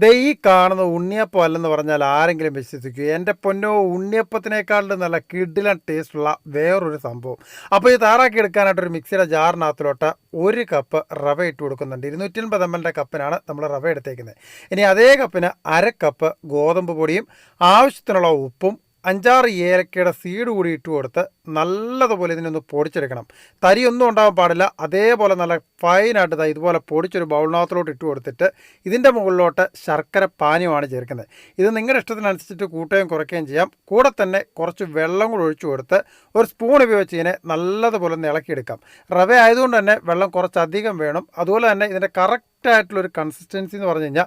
ദേ ഈ കാണുന്ന ഉണ്ണിയപ്പം അല്ലെന്ന് പറഞ്ഞാൽ ആരെങ്കിലും വിശ്വസിക്കും. എന്റെ പൊന്നോ ഉണ്ണിയപ്പത്തിനേക്കാളും നല്ല കിഡിലൻ ടേസ്റ്റുള്ള വേറൊരു സംഭവം. അപ്പോൾ ഈ താറാക്കി എടുക്കാനായിട്ട് ഒരു മിക്സിയുടെ ജാറിനകത്തിലോട്ട് ഒരു കപ്പ് റവ ഇട്ട് കൊടുക്കുന്നുണ്ട്. ഇരുന്നൂറ്റി അൻപത് എം എല്ലിന്റെ കപ്പിനാണ് നമ്മൾ റവ എടുത്തേക്കുന്നത്. ഇനി അതേ കപ്പിന് അര കപ്പ് ഗോതമ്പ് പൊടിയും ആവശ്യത്തിനുള്ള ഉപ്പും അഞ്ചാറ് ഏലക്കയുടെ സീഡ് കൂടി ഇട്ട് കൊടുത്ത് നല്ലതുപോലെ ഇതിനൊന്ന് പൊടിച്ചെടുക്കണം. തരിയൊന്നും ഉണ്ടാകാൻ പാടില്ല. അതേപോലെ നല്ല ഫൈനായിട്ട് ഇതുപോലെ പൊടിച്ചൊരു ബൗളിനകത്തിലോട്ട് ഇട്ട് കൊടുത്തിട്ട് ഇതിന്റെ മുകളിലോട്ട് ശർക്കര പാനീയമാണ് ചേർക്കുന്നത്. ഇത് നിങ്ങളുടെ ഇഷ്ടത്തിനനുസരിച്ചിട്ട് കൂട്ടുകയും കുറയ്ക്കുകയും ചെയ്യാം. കൂടെ തന്നെ കുറച്ച് വെള്ളം കൂടി ഒഴിച്ചു കൊടുത്ത് ഒരു സ്പൂൺ ഉപയോഗിച്ച് ഇതിനെ നല്ലതുപോലെ ഒന്ന് ഇളക്കിയെടുക്കാം. റവ ആയതുകൊണ്ട് തന്നെ വെള്ളം കുറച്ചധികം വേണം. അതുപോലെ തന്നെ ഇതിന്റെ കറക്റ്റ് ആയിട്ടുള്ളൊരു കൺസിസ്റ്റൻസി എന്ന് പറഞ്ഞു കഴിഞ്ഞാൽ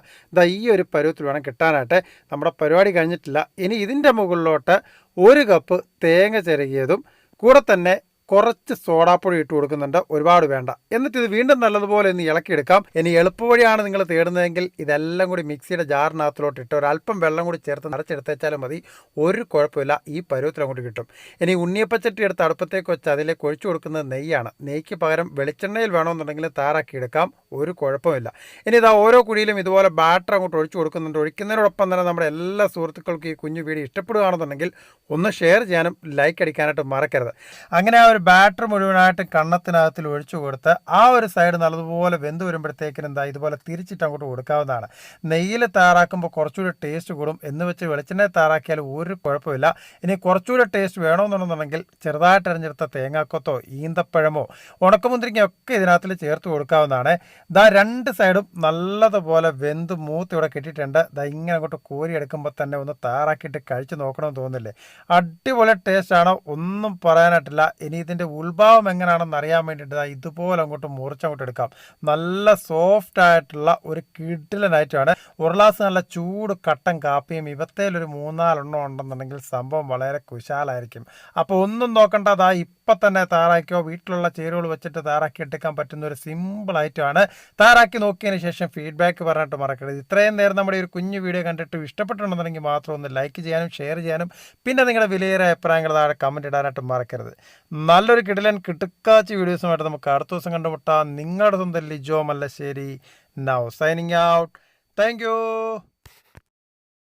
ഈ ഒരു പരുവത്തിൽ വേണം കിട്ടാനായിട്ട്. നമ്മുടെ പരിപാടി കഴിഞ്ഞിട്ടില്ല. ഇനി ഇതിന്റെ മുകളിലോട്ട് ഒരു കപ്പ് തേങ്ങ ചിരകിയതും കൂടെ തന്നെ കുറച്ച് സോഡാപ്പൊടി ഇട്ട് കൊടുക്കുന്നുണ്ട്. ഒരുപാട് വേണ്ട. എന്നിട്ട് ഇത് വീണ്ടും നല്ലതുപോലെ ഒന്ന് ഇളക്കിയെടുക്കാം. ഇനി എളുപ്പവഴിയാണ് നിങ്ങൾ തേടുന്നതെങ്കിൽ ഇതെല്ലാം കൂടി മിക്സിയുടെ ജാറിനകത്തിലോട്ട് ഇട്ട് ഒരല്പം വെള്ളം കൂടി ചേർത്ത് നിറച്ചെടുത്തേച്ചാലും മതി. ഒരു കുഴപ്പമില്ല. ഈ പരുവത്തിൽ അങ്ങോട്ട് കിട്ടും. ഇനി ഉണ്ണിയപ്പച്ചട്ടി എടുത്ത് അടുപ്പത്തേക്ക് വെച്ച് അതിലേക്ക് ഒഴിച്ചു കൊടുക്കുന്നത് നെയ്യാണ്. നെയ്ക്ക് പകരം വെളിച്ചെണ്ണയിൽ വേണമെന്നുണ്ടെങ്കിൽ താറാക്കി എടുക്കാം. ഒരു കുഴപ്പമില്ല. ഇനി ഇതാ ഓരോ കുഴിയിലും ഇതുപോലെ ബാറ്റർ അങ്ങോട്ട് ഒഴിച്ചു കൊടുക്കുന്നുണ്ട്. ഒഴിക്കുന്നതിനോടൊപ്പം തന്നെ നമ്മുടെ എല്ലാ സുഹൃത്തുക്കൾക്കും ഈ കുഞ്ഞു വീഡിയോ ഇഷ്ടപ്പെടുകയാണെന്നുണ്ടെങ്കിൽ ഒന്ന് ഷെയർ ചെയ്യാനും ലൈക്ക് അടിക്കാനായിട്ട് മറക്കരുത്. അങ്ങനെ ആ ഒരു ബാറ്റർ മുഴുവനായിട്ട് കണ്ണത്തിനകത്തിൽ ഒഴിച്ചു കൊടുത്ത് ആ ഒരു സൈഡ് നല്ലതുപോലെ വെന്ത് വരുമ്പോഴത്തേക്കിന് എന്താ ഇതുപോലെ തിരിച്ചിട്ട് അങ്ങോട്ട് കൊടുക്കാവുന്നതാണ്. നെയ്യിൽ താറാക്കുമ്പോൾ കുറച്ചുകൂടി ടേസ്റ്റ് കൂടും. എന്ന് വെച്ച് വെളിച്ചെണ്ണ താറാക്കിയാൽ ഒരു കുഴപ്പമില്ല. ഇനി കുറച്ചുകൂടി ടേസ്റ്റ് വേണമെന്നുണ്ടെന്നുണ്ടെങ്കിൽ ചെറുതായിട്ട് അരിഞ്ഞെടുത്ത തേങ്ങാക്കൊത്തോ ഈന്തപ്പഴമോ ഉണക്കമുന്തിരിങ്ങയോ ഒക്കെ ഇതിനകത്തിൽ ചേർത്ത് കൊടുക്കാവുന്നതാണ്. ഇതാ രണ്ട് സൈഡും നല്ലതുപോലെ വെന്ത് മൂത്ത് ഇവിടെ കിട്ടിയിട്ടുണ്ട്. ഇതാ ഇങ്ങനെ അങ്ങോട്ട് കോരി എടുക്കുമ്പോൾ തന്നെ ഒന്ന് താറാക്കിയിട്ട് കഴിച്ച് നോക്കണമെന്ന് തോന്നുന്നില്ലേ? അടിപൊളി ടേസ്റ്റാണ് ഒന്നും പറയാനായിട്ടില്ല. ഇനി ഇതിന്റെ ഉത്ഭാവം എങ്ങനെയാണെന്ന് അറിയാൻ വേണ്ടിയിട്ട് ഇതുപോലെ അങ്ങോട്ട് മുറിച്ച് അങ്ങോട്ട് എടുക്കാം. നല്ല സോഫ്റ്റ് ആയിട്ടുള്ള ഒരു കിട്ടിലനായിട്ടാണ് ഗ്ലാസ് നല്ല ചൂട് കട്ടൻ കാപ്പിയും ഇവത്തേലൊരു മൂന്നാലെണ്ണം ഉണ്ടെന്നുണ്ടെങ്കിൽ സംഭവം വളരെ കുശാലായിരിക്കും. അപ്പോൾ ഒന്നും നോക്കണ്ട അതാ ഇപ്പം തന്നെ താറാക്കിയോ വീട്ടിലുള്ള ചേരുവകൾ വെച്ചിട്ട് താറാക്കി എടുക്കാൻ പറ്റുന്ന ഒരു സിമ്പിൾ ഐറ്റമാണ് താറാക്കി നോക്കിയതിന് ശേഷം ഫീഡ്ബാക്ക് പറഞ്ഞിട്ട് മറക്കരുത്. ഇത്രയും നേരം നമ്മുടെ ഒരു കുഞ്ഞു വീഡിയോ കണ്ടിട്ട് ഇഷ്ടപ്പെട്ടിട്ടുണ്ടെന്നുണ്ടെങ്കിൽ മാത്രം ഒന്ന് ലൈക്ക് ചെയ്യാനും ഷെയർ ചെയ്യാനും പിന്നെ നിങ്ങളുടെ വിലയേറെ അഭിപ്രായങ്ങൾ താഴെ കമന്റ് ഇടാനായിട്ട് മറക്കരുത്. നല്ലൊരു കിടിലൻ കിട്ടുക്കാച്ചി വീഡിയോസുമായിട്ട് നമുക്ക് അടുത്ത ദിവസം കണ്ടുമുട്ടാം. നിങ്ങളുടെ സ്വന്തം Lijo Mallassery. Now signing out thank